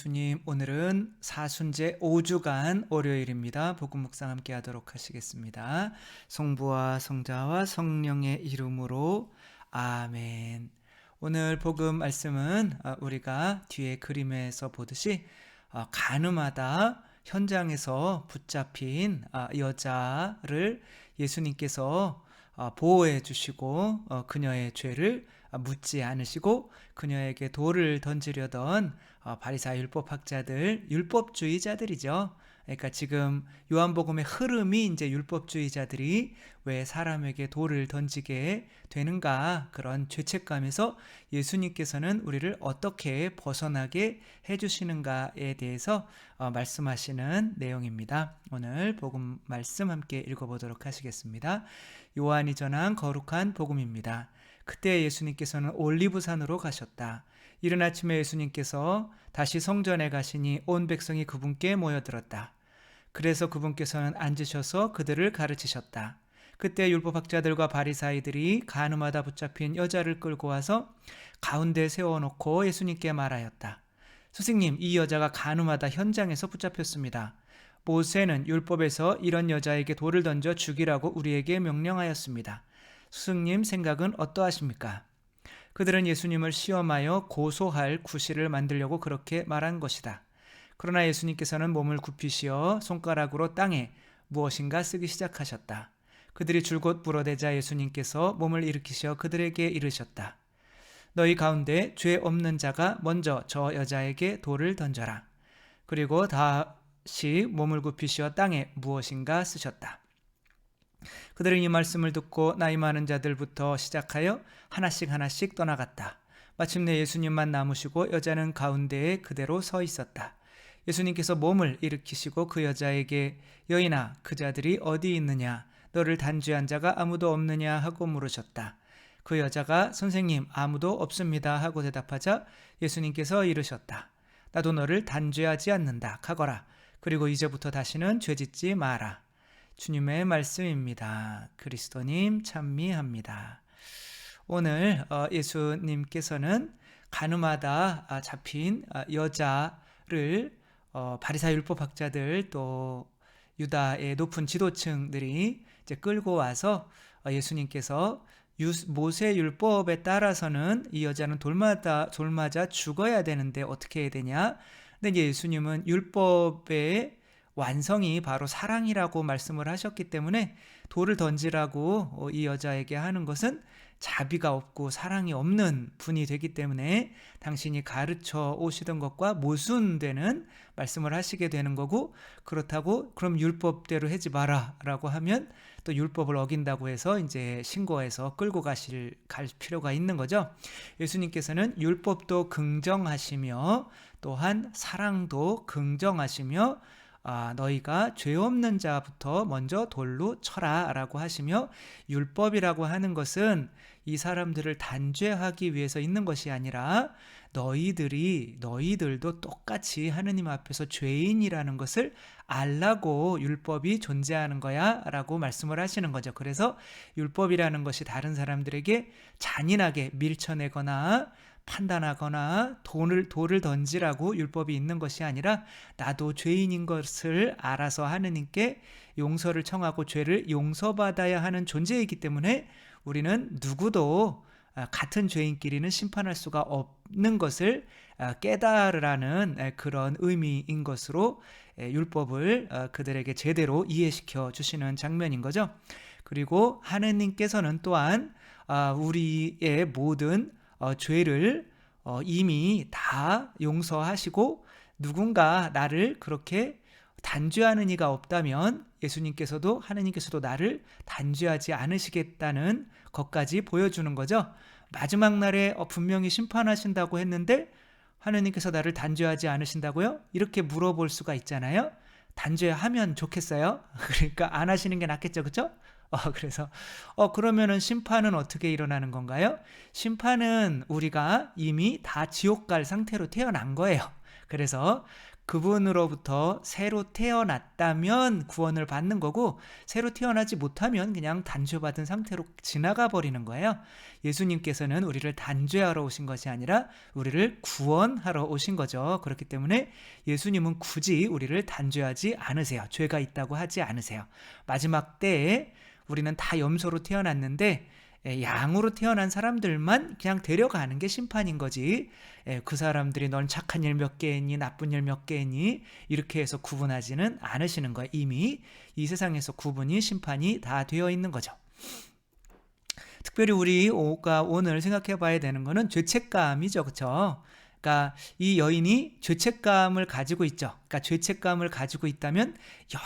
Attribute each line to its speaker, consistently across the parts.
Speaker 1: 예수님 오늘은 사순제 5주간 월요일입니다. 복음 묵상 함께 하도록 하시겠습니다. 성부와 성자와 성령의 이름으로 아멘. 오늘 복음 말씀은 아, 우리가 뒤에 그림에서 보듯이 아, 가늠하다 현장에서 붙잡힌 아, 여자를 예수님께서 보호해 주시고 어, 그녀의 죄를 묻지 않으시고 그녀에게 돌을 던지려던 어, 바리사 율법학자들, 율법주의자들이죠. 그러니까 지금 요한복음의 흐름이 이제 율법주의자들이 왜 사람에게 돌을 던지게 되는가 그런 죄책감에서 예수님께서는 우리를 어떻게 벗어나게 해주시는가에 대해서 어, 말씀하시는 내용입니다. 오늘 복음 말씀 함께 읽어보도록 하시겠습니다. 요한이 전한 거룩한 복음입니다. 그때 예수님께서는 올리브산으로 가셨다. 이른 아침에 예수님께서 다시 성전에 가시니 온 백성이 그분께 모여들었다. 그래서 그분께서는 앉으셔서 그들을 가르치셨다. 그때 율법학자들과 바리사이들이 가늠하다 붙잡힌 여자를 끌고 와서 가운데 세워놓고 예수님께 말하였다. 스승님, 이 여자가 가늠하다 현장에서 붙잡혔습니다. 모세는 율법에서 이런 여자에게 돌을 던져 죽이라고 우리에게 명령하였습니다. 스승님 생각은 어떠하십니까? 그들은 예수님을 시험하여 고소할 구실을 만들려고 그렇게 말한 것이다. 그러나 예수님께서는 몸을 굽히시어 손가락으로 땅에 무엇인가 쓰기 시작하셨다. 그들이 줄곧 물어대자 예수님께서 몸을 일으키시어 그들에게 이르셨다. 너희 가운데 죄 없는 자가 먼저 저 여자에게 돌을 던져라. 그리고 다시 몸을 굽히시어 땅에 무엇인가 쓰셨다. 그들은 이 말씀을 듣고 나이 많은 자들부터 시작하여 하나씩 하나씩 떠나갔다. 마침내 예수님만 남으시고 여자는 가운데에 그대로 서 있었다. 예수님께서 몸을 일으키시고 그 여자에게 여인아 그 자들이 어디 있느냐 너를 단죄한 자가 아무도 없느냐 하고 물으셨다. 그 여자가 선생님 아무도 없습니다 하고 대답하자 예수님께서 이르셨다. 나도 너를 단죄하지 않는다. 가거라. 그리고 이제부터 다시는 죄짓지 마라. 주님의 말씀입니다. 그리스도님 찬미합니다. 오늘 어, 예수님께서는 가늠하다 아, 잡힌 아, 여자를 어, 바리사 율법학자들 또 유다의 높은 지도층들이 이제 끌고 와서 어, 예수님께서 모세 율법에 따라서는 이 여자는 돌마다 돌맞아 죽어야 되는데 어떻게 해야 되냐? 근데 예수님은 율법에 완성이 바로 사랑이라고 말씀을 하셨기 때문에 돌을 던지라고 어, 이 여자에게 하는 것은 자비가 없고 사랑이 없는 분이 되기 때문에 당신이 가르쳐 오시던 것과 모순되는 말씀을 하시게 되는 거고 그렇다고 그럼 율법대로 하지 마라라고 하면 또 율법을 어긴다고 해서 이제 신고해서 끌고 가실 갈 필요가 있는 거죠. 예수님께서는 율법도 긍정하시며 또한 사랑도 긍정하시며 아, 너희가 죄 없는 자부터 먼저 돌로 쳐라라고 하시며 율법이라고 하는 것은 이 사람들을 단죄하기 위해서 있는 것이 아니라 너희들이 너희들도 똑같이 하느님 앞에서 죄인이라는 것을 알라고 율법이 존재하는 거야라고 말씀을 하시는 거죠. 그래서 율법이라는 것이 다른 사람들에게 잔인하게 밀쳐내거나 판단하거나 돈을 돌을 던지라고 율법이 있는 것이 아니라 나도 죄인인 것을 알아서 하느님께 용서를 청하고 죄를 용서받아야 하는 존재이기 때문에 우리는 누구도 아, 같은 죄인끼리는 심판할 수가 없는 것을 아, 깨달으라는 그런 의미인 것으로 율법을 어, 그들에게 제대로 이해시켜 주시는 장면인 거죠. 그리고 하느님께서는 또한 아, 우리의 모든 어, 죄를 어, 이미 다 용서하시고 누군가 나를 그렇게 단죄하는 이가 없다면 예수님께서도 하느님께서도 나를 단죄하지 않으시겠다는 것까지 보여주는 거죠. 마지막 날에 어, 분명히 심판하신다고 했는데 하느님께서 나를 단죄하지 않으신다고요? 이렇게 물어볼 수가 있잖아요. 단죄하면 좋겠어요? 그러니까 안 하시는 게 낫겠죠, 그렇죠? 어, 그래서 어 그러면은 심판은 어떻게 일어나는 건가요? 심판은 우리가 이미 다 지옥 갈 상태로 태어난 거예요. 그래서 그분으로부터 새로 태어났다면 구원을 받는 거고 새로 태어나지 못하면 그냥 단죄받은 상태로 지나가 버리는 거예요. 예수님께서는 우리를 단죄하러 오신 것이 아니라 우리를 구원하러 오신 거죠. 그렇기 때문에 예수님은 굳이 우리를 단죄하지 않으세요. 죄가 있다고 하지 않으세요. 마지막 때에 우리는 다 염소로 태어났는데 예, 양으로 태어난 사람들만 그냥 데려가는 게 심판인 거지. 예, 그 사람들이 넌 착한 일 몇 개 했니, 나쁜 일 몇 개 했니, 이렇게 해서 구분하지는 않으시는 거예요. 이미 이 세상에서 구분이 심판이 다 되어 있는 거죠. 특별히 우리가 오늘 생각해 봐야 되는 거는 죄책감이죠. 그렇죠? 그러니까 이 여인이 죄책감을 가지고 있죠. 그러니까 죄책감을 가지고 있다면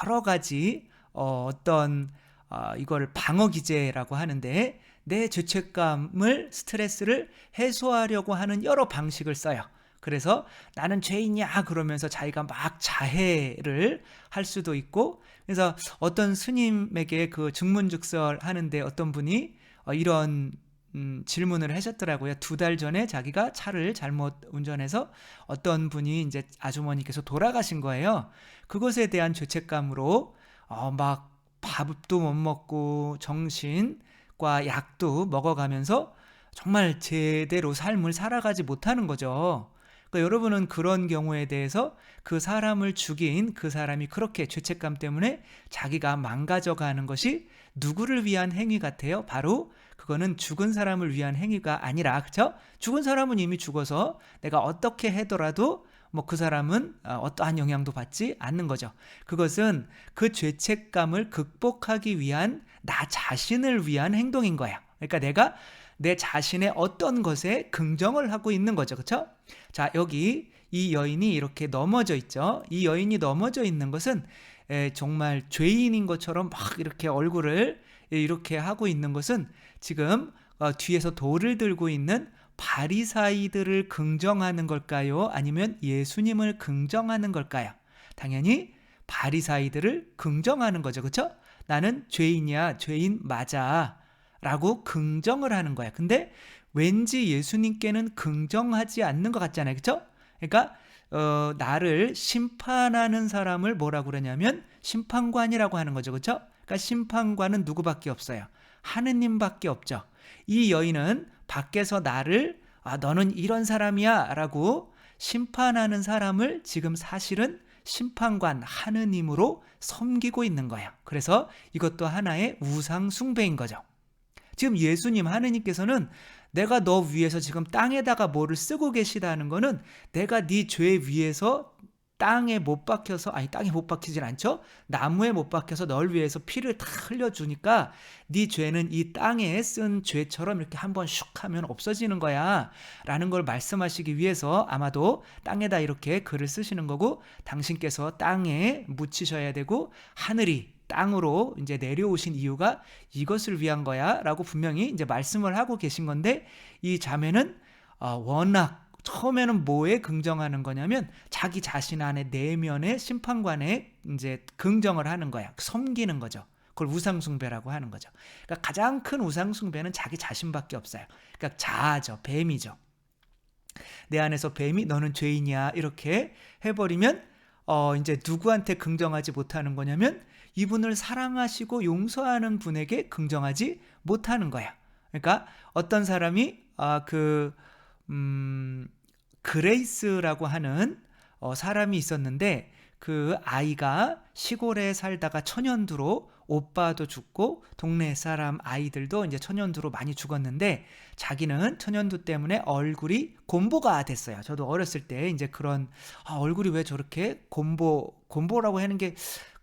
Speaker 1: 여러 가지 어, 어떤 어, 이걸 방어 기제라고 하는데 내 죄책감을 스트레스를 해소하려고 하는 여러 방식을 써요. 그래서 나는 죄인이야 그러면서 자기가 막 자해를 할 수도 있고 그래서 어떤 스님에게 그 증문즉설 하는데 어떤 분이 어, 이런 음, 질문을 하셨더라고요. 두 달 전에 자기가 차를 잘못 운전해서 어떤 분이 이제 아주머니께서 돌아가신 거예요. 그것에 대한 죄책감으로 어, 막 밥도 못 먹고 정신과 약도 먹어가면서 정말 제대로 삶을 살아가지 못하는 거죠. 그러니까 여러분은 그런 경우에 대해서 그 사람을 죽인 그 사람이 그렇게 죄책감 때문에 자기가 망가져가는 것이 누구를 위한 행위 같아요? 바로 그거는 죽은 사람을 위한 행위가 아니라 그렇죠? 죽은 사람은 이미 죽어서 내가 어떻게 해더라도 뭐 그 사람은 어, 어떠한 영향도 받지 않는 거죠. 그것은 그 죄책감을 극복하기 위한 나 자신을 위한 행동인 거야. 그러니까 내가 내 자신의 어떤 것에 긍정을 하고 있는 거죠. 그렇죠? 자, 여기 이 여인이 이렇게 넘어져 있죠. 이 여인이 넘어져 있는 것은 에, 정말 죄인인 것처럼 막 이렇게 얼굴을 이렇게 하고 있는 것은 지금 어, 뒤에서 돌을 들고 있는 바리사이들을 긍정하는 걸까요? 아니면 예수님을 긍정하는 걸까요? 당연히 바리사이들을 긍정하는 거죠. 그렇죠? 나는 죄인이야. 죄인 맞아. 라고 긍정을 하는 거야. 근데 왠지 예수님께는 긍정하지 않는 것 같잖아요. 그렇죠? 그러니까 어, 나를 심판하는 사람을 뭐라고 그러냐면 심판관이라고 하는 거죠. 그렇죠? 그러니까 심판관은 누구밖에 없어요. 하느님밖에 없죠. 이 여인은 밖에서 나를 아 너는 이런 사람이야 라고 심판하는 사람을 지금 사실은 심판관 하느님으로 섬기고 있는 거예요. 그래서 이것도 하나의 우상 숭배인 거죠. 지금 예수님 하느님께서는 내가 너 위해서 지금 땅에다가 뭐를 쓰고 계시다는 거는 내가 네 죄 위에서 땅에 못 박혀서 아니 땅에 못 박히진 않죠. 나무에 못 박혀서 널 위해서 피를 다 흘려 주니까 네 죄는 이 땅에 쓴 죄처럼 이렇게 한번 슉 하면 없어지는 거야라는 걸 말씀하시기 위해서 아마도 땅에다 이렇게 글을 쓰시는 거고 당신께서 땅에 묻히셔야 되고 하늘이 땅으로 이제 내려오신 이유가 이것을 위한 거야라고 분명히 이제 말씀을 하고 계신 건데 이 자매는 어, 워낙 처음에는 뭐에 긍정하는 거냐면 자기 자신 안에 내면의 심판관에 이제 긍정을 하는 거야. 섬기는 거죠. 그걸 우상숭배라고 하는 거죠. 그러니까 가장 큰 우상숭배는 자기 자신밖에 없어요. 그러니까 자아죠. 뱀이죠. 내 안에서 뱀이 너는 죄인이야. 이렇게 해버리면 어 이제 누구한테 긍정하지 못하는 거냐면 이분을 사랑하시고 용서하는 분에게 긍정하지 못하는 거야. 그러니까 어떤 사람이 아 그 음, 그레이스라고 하는 어, 사람이 있었는데 그 아이가 시골에 살다가 천연두로 오빠도 죽고 동네 사람 아이들도 이제 천연두로 많이 죽었는데 자기는 천연두 때문에 얼굴이 곰보가 됐어요. 저도 어렸을 때 이제 그런 아, 얼굴이 왜 저렇게 곰보 곰보라고 하는 게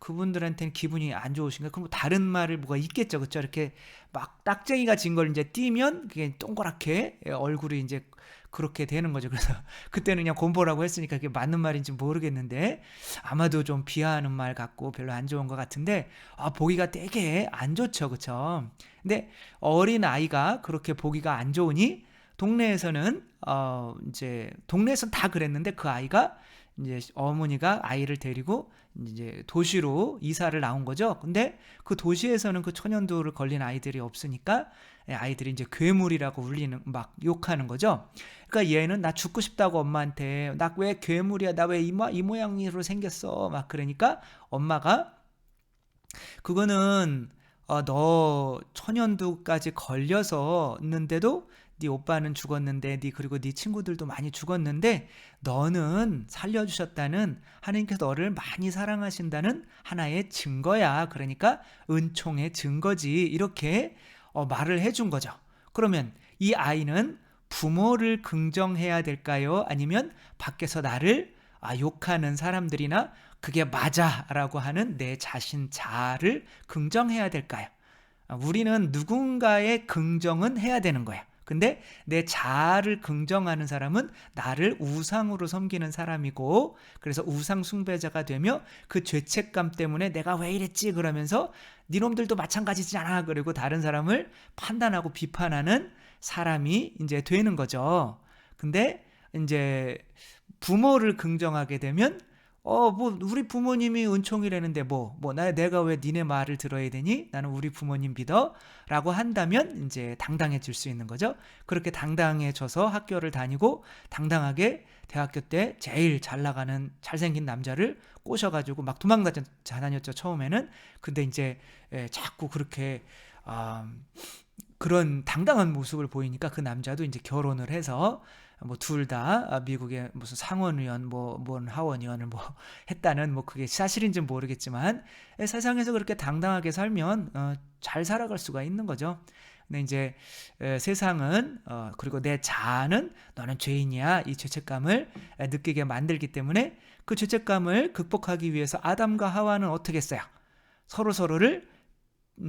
Speaker 1: 그분들한테는 기분이 안 좋으신가? 그럼 뭐 다른 말을 뭐가 있겠죠, 그렇죠? 이렇게 막 딱쟁이가 진 걸 이제 띄면 그게 동그랗게 얼굴이 이제 그렇게 되는 거죠. 그래서 그때는 그냥 곰보라고 했으니까 그게 맞는 말인지 모르겠는데 아마도 좀 비하하는 말 같고 별로 안 좋은 것 같은데 아 보기가 되게 안 좋죠, 그렇죠? 근데 어린 아이가 그렇게 보기가 안 좋으니 동네에서는 어 이제 동네에서 다 그랬는데 그 아이가 이제 어머니가 아이를 데리고 이제 도시로 이사를 나온 거죠. 근데 그 도시에서는 그 천연두를 걸린 아이들이 없으니까 예, 아이들이 이제 괴물이라고 울리는 막 욕하는 거죠. 그러니까 얘는 나 죽고 싶다고 엄마한테 나 왜 괴물이야 나 왜이이 모양으로 생겼어 막 그러니까 엄마가 그거는 어, 너 천연두까지 걸려서는데도 네 오빠는 죽었는데 네 그리고 네 친구들도 많이 죽었는데 너는 살려주셨다는 하나님께서 너를 많이 사랑하신다는 하나의 증거야. 그러니까 은총의 증거지. 이렇게 어, 말을 해준 거죠. 그러면 이 아이는 부모를 긍정해야 될까요? 아니면 밖에서 나를 아, 욕하는 사람들이나 그게 맞아라고 하는 내 자신 자를 긍정해야 될까요? 아, 우리는 누군가의 긍정은 해야 되는 거야. 근데 내 자아를 긍정하는 사람은 나를 우상으로 섬기는 사람이고 그래서 우상 숭배자가 되며 그 죄책감 때문에 내가 왜 이랬지 그러면서 니놈들도 마찬가지잖아 그리고 다른 사람을 판단하고 비판하는 사람이 이제 되는 거죠. 근데 이제 부모를 긍정하게 되면 어, 뭐, 우리 부모님이 은총이라는데 뭐, 뭐, 나, 내가 왜 니네 말을 들어야 되니? 나는 우리 부모님 믿어? 라고 한다면 이제 당당해질 수 있는 거죠. 그렇게 당당해져서 학교를 다니고 당당하게 대학교 때 제일 잘 나가는 잘생긴 남자를 꼬셔가지고 막 도망 다녔죠, 처음에는. 근데 이제 예, 자꾸 그렇게, 아, 그런 당당한 모습을 보이니까 그 남자도 이제 결혼을 해서 뭐 둘 다 미국의 무슨 상원의원 뭐뭔 하원의원을 뭐 했다는 뭐 그게 사실인지는 모르겠지만 세상에서 그렇게 당당하게 살면 어, 잘 살아갈 수가 있는 거죠. 근데 이제 에, 세상은 어, 그리고 내 자아는 너는 죄인이야 이 죄책감을 에, 느끼게 만들기 때문에 그 죄책감을 극복하기 위해서 아담과 하와는 어떻게 했어요? 서로 서로를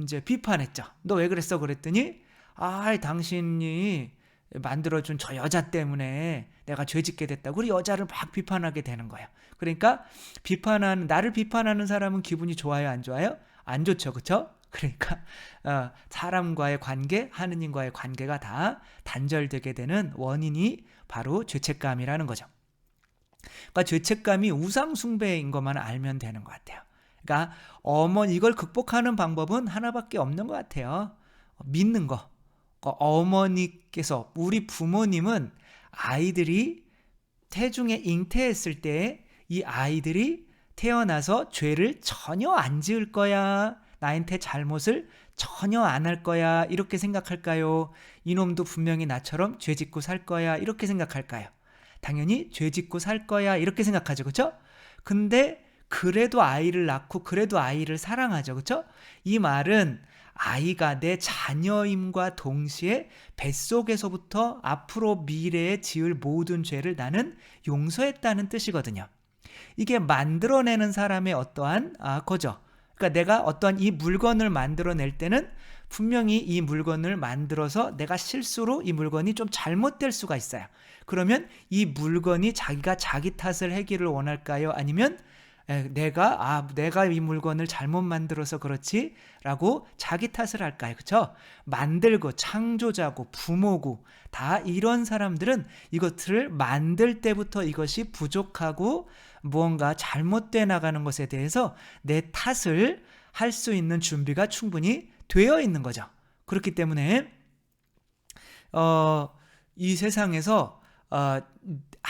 Speaker 1: 이제 비판했죠. 너 왜 그랬어? 그랬더니 아, 당신이 만들어준 저 여자 때문에 내가 죄 짓게 됐다고 우리 여자를 막 비판하게 되는 거예요. 그러니까 비판하는 나를 비판하는 사람은 기분이 좋아요, 안 좋아요? 안 좋죠, 그렇죠? 그러니까 어, 사람과의 관계, 하느님과의 관계가 다 단절되게 되는 원인이 바로 죄책감이라는 거죠. 그러니까 죄책감이 우상 숭배인 것만 알면 되는 것 같아요. 그러니까 어머니 이걸 극복하는 방법은 하나밖에 없는 것 같아요. 믿는 거. 그 어머니께서 우리 부모님은 아이들이 태중에 잉태했을 때 이 아이들이 태어나서 죄를 전혀 안 지을 거야. 나한테 잘못을 전혀 안 할 거야. 이렇게 생각할까요? 이놈도 분명히 나처럼 죄 짓고 살 거야. 이렇게 생각할까요? 당연히 죄 짓고 살 거야. 이렇게 생각하죠. 그쵸? 근데 그래도 아이를 낳고 그래도 아이를 사랑하죠. 그쵸? 이 말은 아이가 내 자녀임과 동시에 뱃속에서부터 앞으로 미래에 지을 모든 죄를 나는 용서했다는 뜻이거든요. 이게 만들어내는 사람의 어떠한 아, 거죠. 그러니까 내가 어떠한 이 물건을 만들어낼 때는 분명히 이 물건을 만들어서 내가 실수로 이 물건이 좀 잘못될 수가 있어요. 그러면 이 물건이 자기가 자기 탓을 하기를 원할까요? 아니면 내가 아 내가 이 물건을 잘못 만들어서 그렇지라고 자기 탓을 할까요? 그렇죠? 만들고 창조자고 부모고 다 이런 사람들은 이것들을 만들 때부터 이것이 부족하고 무언가 잘못돼 나가는 것에 대해서 내 탓을 할 수 있는 준비가 충분히 되어 있는 거죠. 그렇기 때문에 어, 이 세상에서 어,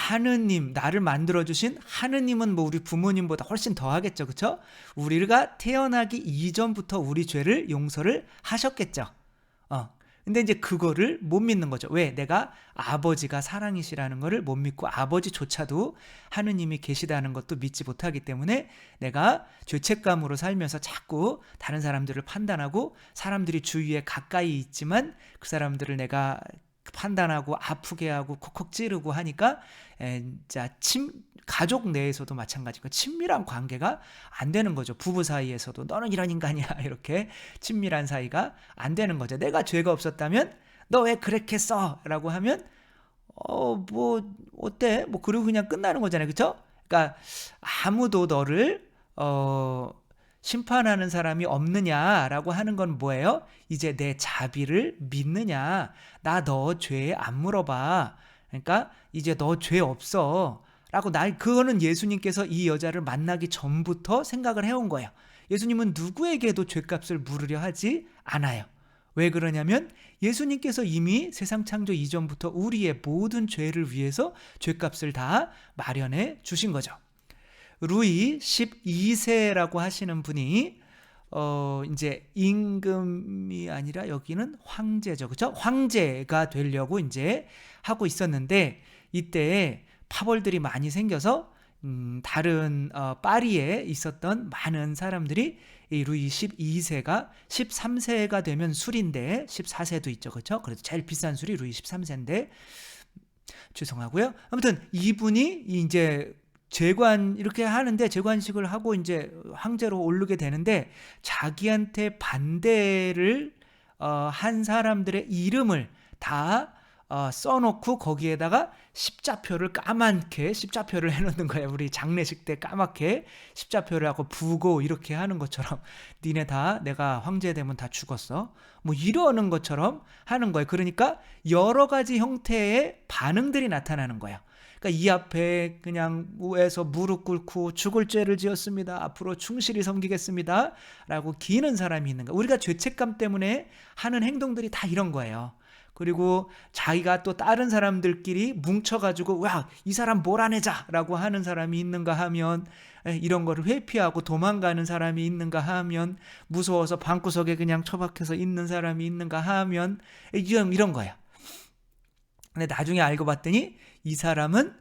Speaker 1: 하느님 나를 만들어 주신 하느님은 뭐 우리 부모님보다 훨씬 더 하겠죠. 그렇죠? 우리가 태어나기 이전부터 우리 죄를 용서를 하셨겠죠. 어. 근데 이제 그거를 못 믿는 거죠. 왜? 내가 아버지가 사랑이시라는 거를 못 믿고 아버지조차도 하느님이 계시다는 것도 믿지 못하기 때문에 내가 죄책감으로 살면서 자꾸 다른 사람들을 판단하고 사람들이 주위에 가까이 있지만 그 사람들을 내가 판단하고 아프게 하고 콕콕 찌르고 하니까 자침 가족 내에서도 마찬가지고 친밀한 관계가 안 되는 거죠. 부부 사이에서도 너는 이런 인간이야 이렇게 친밀한 사이가 안 되는 거죠. 내가 죄가 없었다면 너 왜 그렇게 써?라고 하면 어 뭐 어때? 뭐 그리고 그냥 끝나는 거잖아요. 그렇죠? 그러니까 아무도 너를 어 심판하는 사람이 없느냐라고 하는 건 뭐예요? 이제 내 자비를 믿느냐? 나 너 죄 안 물어봐. 그러니까 이제 너 죄 없어. 라고 날 그거는 예수님께서 이 여자를 만나기 전부터 생각을 해온 거예요. 예수님은 누구에게도 죄값을 물으려 하지 않아요. 왜 그러냐면 예수님께서 이미 세상 창조 이전부터 우리의 모든 죄를 위해서 죄값을 다 마련해 주신 거죠. 루이 12세라고 하시는 분이 어 이제 임금이 아니라 여기는 황제죠. 그렇죠? 황제가 되려고 이제 하고 있었는데 이때 파벌들이 많이 생겨서 음, 다른 어, 파리에 있었던 많은 사람들이 이 루이 12세가 13세가 되면 술인데 14세도 있죠. 그렇죠? 그래도 제일 비싼 술이 루이 13세인데 죄송하고요. 아무튼 이분이 이제 재관 이렇게 하는데 재관식을 하고 이제 황제로 오르게 되는데 자기한테 반대를 어, 한 사람들의 이름을 다 어, 써놓고 거기에다가 십자표를 까맣게 십자표를 해놓는 거예요. 우리 장례식 때 까맣게 십자표를 하고 부고 이렇게 하는 것처럼 니네 다 내가 황제 되면 다 죽었어. 뭐 이러는 것처럼 하는 거예요. 그러니까 여러 가지 형태의 반응들이 나타나는 거예요. 그러니까 이 앞에 그냥 무에서 무릎 꿇고 죽을 죄를 지었습니다. 앞으로 충실히 섬기겠습니다. 라고 기는 사람이 있는가. 우리가 죄책감 때문에 하는 행동들이 다 이런 거예요. 그리고 자기가 또 다른 사람들끼리 뭉쳐가지고 와 이 사람 몰아내자 라고 하는 사람이 있는가 하면 이런 거를 회피하고 도망가는 사람이 있는가 하면 무서워서 방구석에 그냥 처박혀서 있는 사람이 있는가 하면 이런 이런 거야. 근데 나중에 알고 봤더니 이 사람은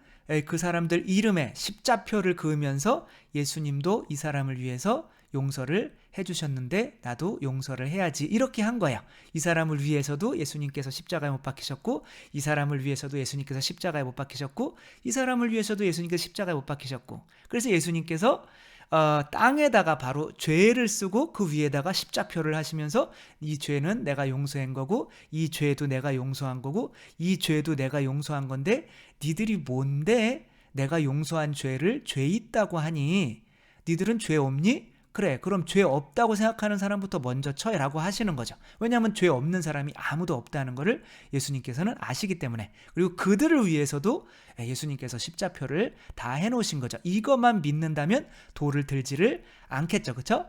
Speaker 1: 그 사람들 이름에 십자표를 그으면서 예수님도 이 사람을 위해서 용서를 해주셨는데 나도 용서를 해야지 이렇게 한 거야. 이 사람을 위해서도 예수님께서 십자가에 못 박히셨고 이 사람을 위해서도 예수님께서 십자가에 못 박히셨고 이 사람을 위해서도 예수님께서 십자가에 못 박히셨고 그래서 예수님께서 어, 땅에다가 바로 죄를 쓰고 그 위에다가 십자표를 하시면서 이 죄는 내가 용서한 거고 이 죄도 내가 용서한 거고 이 죄도 내가 용서한 건데 니들이 뭔데 내가 용서한 죄를 죄 있다고 하니 니들은 죄 없니? 그래, 그럼 죄 없다고 생각하는 사람부터 먼저 쳐라고 하시는 거죠. 왜냐하면 죄 없는 사람이 아무도 없다는 것을 예수님께서는 아시기 때문에. 그리고 그들을 위해서도 예수님께서 십자표를 다 해놓으신 거죠. 이것만 믿는다면 돌을 들지를 않겠죠. 그쵸?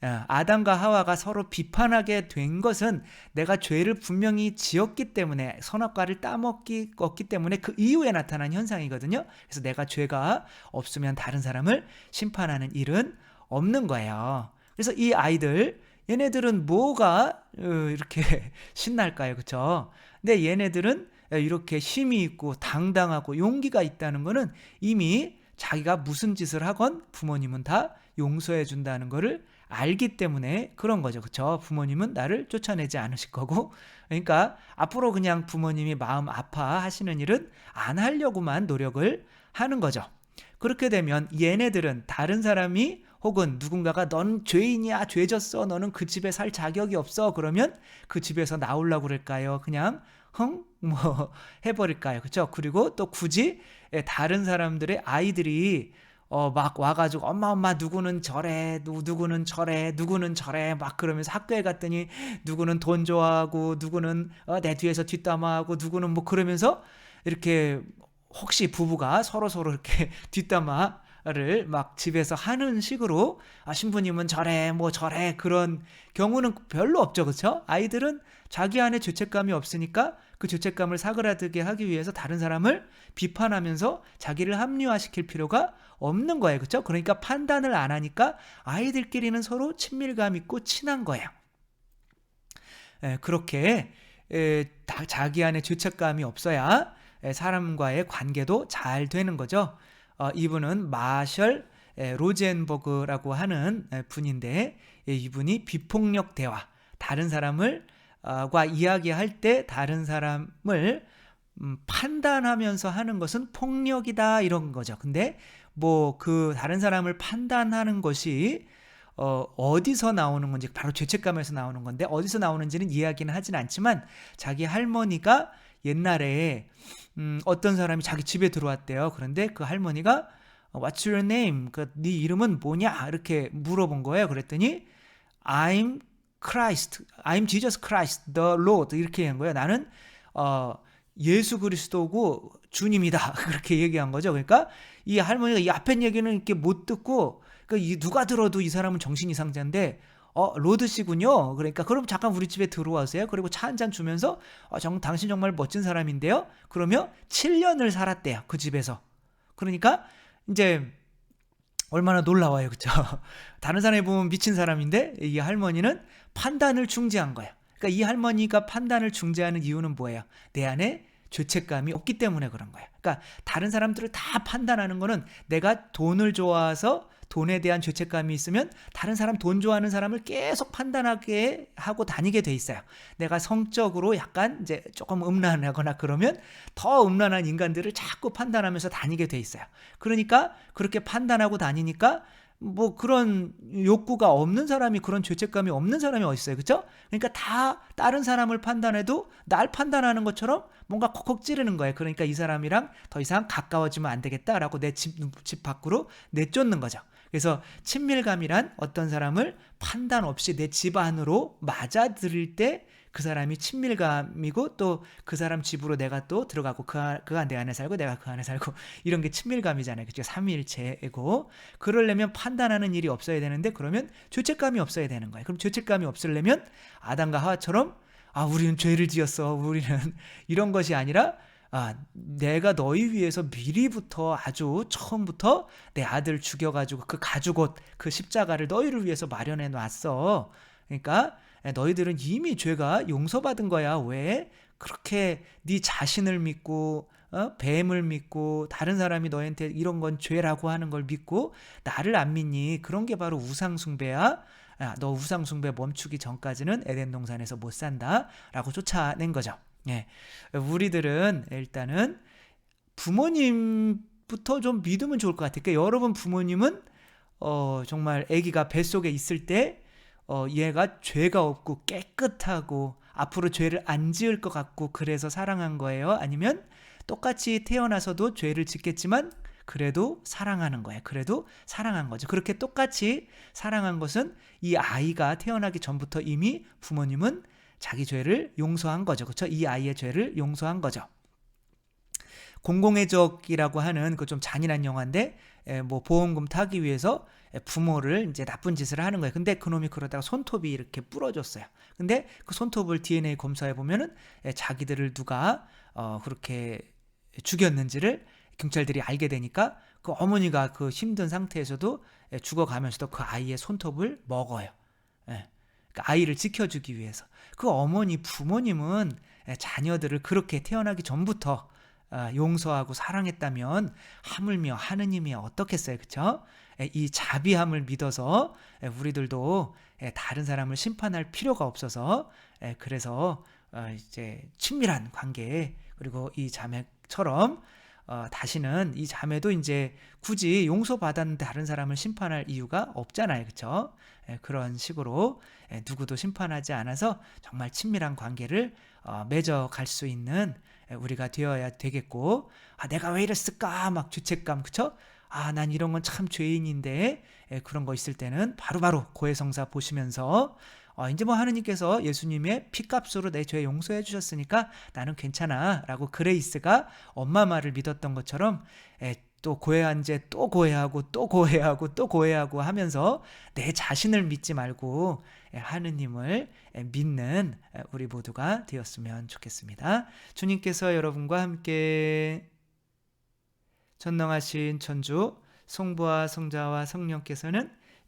Speaker 1: 어, 아담과 하와가 서로 비판하게 된 것은 내가 죄를 분명히 지었기 때문에 선악과를 따먹기 었기 때문에 그 이후에 나타난 현상이거든요. 그래서 내가 죄가 없으면 다른 사람을 심판하는 일은 없는 거예요. 그래서 이 아이들 얘네들은 뭐가 어, 이렇게 신날까요? 그렇죠? 근데 얘네들은 이렇게 힘이 있고 당당하고 용기가 있다는 거는 이미 자기가 무슨 짓을 하건 부모님은 다 용서해 준다는 거를 알기 때문에 그런 거죠. 그렇죠? 부모님은 나를 쫓아내지 않으실 거고 그러니까 앞으로 그냥 부모님이 마음 아파하시는 일은 안 하려고만 노력을 하는 거죠. 그렇게 되면 얘네들은 다른 사람이 혹은 누군가가 넌 죄인이야 죄졌어 너는 그 집에 살 자격이 없어. 그러면 그 집에서 나오려고 그럴까요? 그냥 흥? 뭐 해버릴까요? 그렇죠 그리고 또 굳이 예, 다른 사람들의 아이들이 어 막 와가지고 엄마 엄마 누구는 저래 누, 누구는 저래 누구는 저래. 막 그러면서 학교에 갔더니 누구는 돈 좋아하고 누구는 어, 내 뒤에서 뒷담화하고 누구는 뭐 그러면서 이렇게 혹시 부부가 서로 서로 이렇게 뒷담화 막 집에서 하는 식으로 아, 신부님은 저래 뭐 저래 그런 경우는 별로 없죠. 그렇죠 아이들은 자기 안에 죄책감이 없으니까 그 죄책감을 사그라들게 하기 위해서 다른 사람을 비판하면서 자기를 합리화시킬 필요가 없는 거예요. 그렇죠 그러니까 판단을 안 하니까 아이들끼리는 서로 친밀감 있고 친한 거예요. 에, 그렇게 에, 다, 자기 안에 죄책감이 없어야 에, 사람과의 관계도 잘 되는 거죠 어, 이분은 마셜 로젠버그라고 하는 분인데 예, 이분이 비폭력 대화, 다른 사람을 어, 과 이야기할 때 다른 사람을 음, 판단하면서 하는 것은 폭력이다 이런 거죠. 근데 뭐 그 다른 사람을 판단하는 것이 어, 어디서 나오는 건지 바로 죄책감에서 나오는 건데 어디서 나오는지는 이야기는 하진 않지만 자기 할머니가 옛날에 음, 어떤 사람이 자기 집에 들어왔대요. 그런데 그 할머니가 What's your name? 그네 이름은 뭐냐? 이렇게 물어본 거예요. 그랬더니 I'm Christ, I'm Jesus Christ, the Lord 이렇게 한 거예요. 나는 어, 예수 그리스도고 주님이다 그렇게 얘기한 거죠. 그러니까 이 할머니가 이 앞에 얘기는 이렇게 못 듣고 그러니까 이 누가 들어도 이 사람은 정신 이상자인데 어 로드 씨군요. 그러니까 그럼 잠깐 우리 집에 들어와세요. 그리고 차 한 잔 주면서 어, 정, 당신 정말 멋진 사람인데요. 그러면 7년을 살았대요. 그 집에서. 그러니까 이제 얼마나 놀라워요. 그쵸? 다른 사람이 보면 미친 사람인데 이 할머니는 판단을 중지한 거예요. 그러니까 이 할머니가 판단을 중지하는 이유는 뭐예요? 내 안에 죄책감이 없기 때문에 그런 거예요. 그러니까 다른 사람들을 다 판단하는 거는 내가 돈을 좋아해서 돈에 대한 죄책감이 있으면 다른 사람 돈 좋아하는 사람을 계속 판단하게 하고 다니게 돼 있어요. 내가 성적으로 약간 이제 조금 음란하거나 그러면 더 음란한 인간들을 자꾸 판단하면서 다니게 돼 있어요. 그러니까 그렇게 판단하고 다니니까 뭐 그런 욕구가 없는 사람이 그런 죄책감이 없는 사람이 어디 있어요. 그렇죠? 그러니까 다 다른 사람을 판단해도 날 판단하는 것처럼 뭔가 콕콕 찌르는 거예요. 그러니까 이 사람이랑 더 이상 가까워지면 안 되겠다라고 내 집 집 밖으로 내쫓는 거죠. 그래서 친밀감이란 어떤 사람을 판단 없이 내 집 안으로 맞아들일 때 그 사람이 친밀감이고 또 그 사람 집으로 내가 또 들어가고 그, 안- 그가 내 안에 살고 내가 그 안에 살고 이런 게 친밀감이잖아요. 그죠? 삼위일체고 그러려면 판단하는 일이 없어야 되는데 그러면 죄책감이 없어야 되는 거예요. 그럼 죄책감이 없으려면 아담과 하와처럼 아 우리는 죄를 지었어. 우리는 이런 것이 아니라 아, 내가 너희 위해서 미리부터 아주 처음부터 내 아들 죽여가지고 그 가죽 옷, 그 십자가를 너희를 위해서 마련해 놨어. 그러니까 너희들은 이미 죄가 용서받은 거야. 왜? 그렇게 네 자신을 믿고 어? 뱀을 믿고 다른 사람이 너한테 이런 건 죄라고 하는 걸 믿고 나를 안 믿니? 그런 게 바로 우상 숭배야. 야, 너 우상 숭배 멈추기 전까지는 에덴 동산에서 못 산다라고 쫓아낸 거죠. 예. 우리들은 일단은 부모님부터 좀 믿으면 좋을 것 같아요. 그러니까 여러분 부모님은 어, 정말 아기가 뱃속에 있을 때 어, 얘가 죄가 없고 깨끗하고 앞으로 죄를 안 지을 것 같고 그래서 사랑한 거예요? 아니면 똑같이 태어나서도 죄를 짓겠지만 그래도 사랑하는 거예요. 그래도 사랑한 거죠. 그렇게 똑같이 사랑한 것은 이 아이가 태어나기 전부터 이미 부모님은 자기 죄를 용서한 거죠. 그렇죠? 이 아이의 죄를 용서한 거죠. 공공의 적이라고 하는 그 좀 잔인한 영화인데 에, 뭐 보험금 타기 위해서 에, 부모를 이제 나쁜 짓을 하는 거예요. 근데 그놈이 그러다가 손톱이 이렇게 부러졌어요. 근데 그 손톱을 DNA 검사해 보면은 에, 자기들을 누가 어 그렇게 죽였는지를 경찰들이 알게 되니까 그 어머니가 그 힘든 상태에서도 에, 죽어가면서도 그 아이의 손톱을 먹어요. 예. 그 아이를 지켜주기 위해서. 그 어머니 부모님은 에, 자녀들을 그렇게 태어나기 전부터 아, 용서하고 사랑했다면 하물며 하느님이 어떻겠어요, 그렇죠? 이 자비함을 믿어서 에, 우리들도 에, 다른 사람을 심판할 필요가 없어서 에, 그래서 어, 이제 친밀한 관계 그리고 이 자매처럼 어, 다시는 이 자매도 이제 굳이 용서받았는데 다른 사람을 심판할 이유가 없잖아요, 그렇죠? 그런 식으로 에, 누구도 심판하지 않아서 정말 친밀한 관계를 어, 맺어갈 수 있는 에, 우리가 되어야 되겠고 아 내가 왜 이랬을까 막 죄책감 그쵸? 아 난 이런 건 참 죄인인데 에, 그런 거 있을 때는 바로 바로 고해성사 보시면서 어, 이제 뭐 하느님께서 예수님의 피값으로 내 죄 용서해 주셨으니까 나는 괜찮아 라고 그레이스가 엄마 말을 믿었던 것처럼 에, 또 고해한 죄 또 고해하고 또 고해하고 또 고해하고 하면서 내 자신을 믿지 말고 에, 하느님을 에, 믿는 에, 우리 모두가 되었으면 좋겠습니다. 주님께서 여러분과 함께 전능하신 천주 성부와 성자와 성령께서는